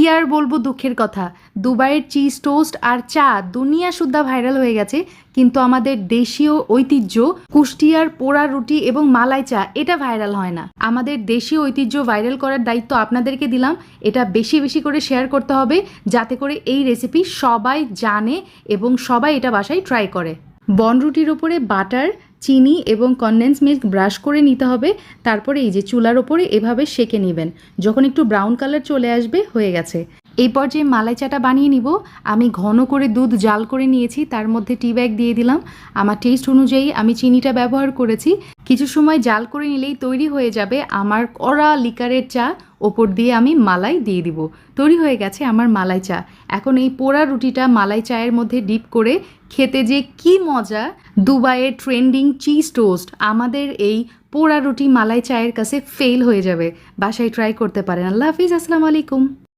কি আর বলব দুঃখের কথা? দুবাইয়ের চিজ টোস্ট আর চা দুনিয়া সুদ্ধা ভাইরাল হয়ে গেছে, কিন্তু আমাদের দেশীয় ঐতিহ্য, কুষ্টিয়ার পোড়া রুটি এবং মালাই চা, এটা ভাইরাল হয় না। আমাদের দেশীয় ঐতিহ্য ভাইরাল করার দায়িত্ব আপনাদেরকে দিলাম, এটা বেশি বেশি করে শেয়ার করতে হবে, যাতে করে এই রেসিপি সবাই জানে এবং সবাই এটা বাসায় ট্রাই করে। বনরুটির ওপরে বাটার চিনি এবং কনডেন্স মিল্ক ব্রাশ করে নিতে হবে। তারপরে এই যে চুলার ওপরে এভাবে সেকে নেবেন। যখন একটু ব্রাউন কালার চলে আসবে, হয়ে গেছে। এই পর্যায়ে মালাই চাটা বানিয়ে নিব। আমি ঘন করে দুধ জাল করে নিয়েছি, তার মধ্যে টি ব্যাগ দিয়ে দিলাম। আমার টেস্ট অনুযায়ী আমি চিনিটা ব্যবহার করেছি। কিছু সময় জাল করে নিলেই তৈরি হয়ে যাবে আমার কড়া লিকারের চা। ওপর দিয়ে আমি মালাই দিয়ে দিব। তৈরি হয়ে গেছে আমার মালাই চা। এখন এই পোড়া রুটিটা মালাই চায়ের মধ্যে ডিপ করে খেতে যে কি মজা! দুবাইয়ের ট্রেন্ডিং চিজ টোস্ট আমাদের এই পোড়া রুটি মালাই চায়ের কাছে ফেল হয়ে যাবে। বাসায় ট্রাই করতে পারেন। আল্লাহ হাফিজ, আসসালামু আলাইকুম।